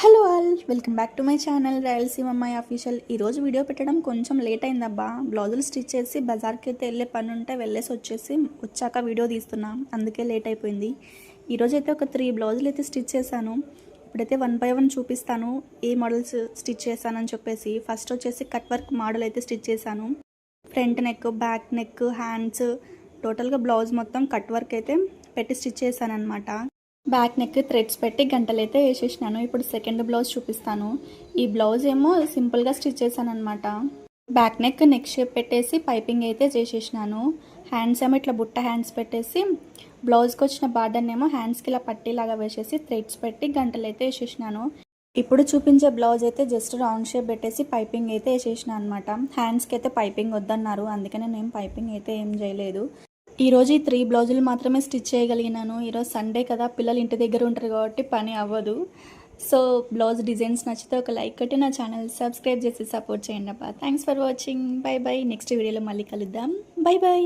Hello all welcome back to my channel Rayalaseema అమ్మాయి official ఈరోజు video పెట్టడం కొంచెం లేట్ అయిందబ్బా. బ్లౌజులు స్టిచ్ చేసి బజార్కి అయితే వెళ్ళే పని ఉంటే వెళ్ళేసి వచ్చేసి వచ్చాక వీడియో తీస్తున్నా. అందుకే లేట్ అయిపోయింది. ఈరోజు అయితే ఒక త్రీ బ్లౌజులు అయితే స్టిచ్ చేశాను. ఇప్పుడైతే వన్ బై వన్ చూపిస్తాను. ఏ మోడల్స్ స్టిచ్ చేశానని చెప్పేసి. ఫస్ట్ వచ్చేసి కట్ వర్క్ మోడల్ అయితే స్టిచ్ చేశాను. Front neck back neck hands టోటల్గా బ్లౌజ్ మొత్తం కట్ వర్క్ అయితే పెట్టి స్టిచ్ చేశాను అనమాట బ్యాక్ నెక్ థ్రెడ్స్ పెట్టి గంటలైతే వేసేసినాను. ఇప్పుడు సెకండ్ బ్లౌజ్ చూపిస్తాను. ఈ బ్లౌజ్ ఏమో సింపుల్గా స్టిచ్ చేశాను అనమాట బ్యాక్ నెక్ నెక్ షేప్ పెట్టేసి పైపింగ్ అయితే చేసేసినాను. హ్యాండ్స్ ఏమో ఇట్లా బుట్ట హ్యాండ్స్ పెట్టేసి బ్లౌజ్కి వచ్చిన బార్డర్ని ఏమో హ్యాండ్స్కి ఇలా పట్టీలాగా వేసేసి థ్రెడ్స్ పెట్టి గంటలు అయితే వేసేసినాను. ఇప్పుడు చూపించే బ్లౌజ్ అయితే జస్ట్ రౌండ్ షేప్ పెట్టేసి పైపింగ్ అయితే వేసేసిన అనమాట హ్యాండ్స్కి అయితే పైపింగ్ వద్దన్నారు. అందుకనే నేను పైపింగ్ అయితే ఏం చేయలేదు. ఈరోజు ఈ త్రీ బ్లౌజులు మాత్రమే స్టిచ్ చేయగలిగినాను. ఈరోజు సండే కదా పిల్లలు ఇంటి దగ్గర ఉంటారు కాబట్టి పని అవ్వదు. సో బ్లౌజ్ డిజైన్స్ నచ్చితే ఒక లైక్ కొట్టి నా ఛానల్ సబ్స్క్రైబ్ చేసి సపోర్ట్ చేయండి అబ్బా. Thanks for watching bye bye next వీడియోలో మళ్ళీ కలుద్దాం. By by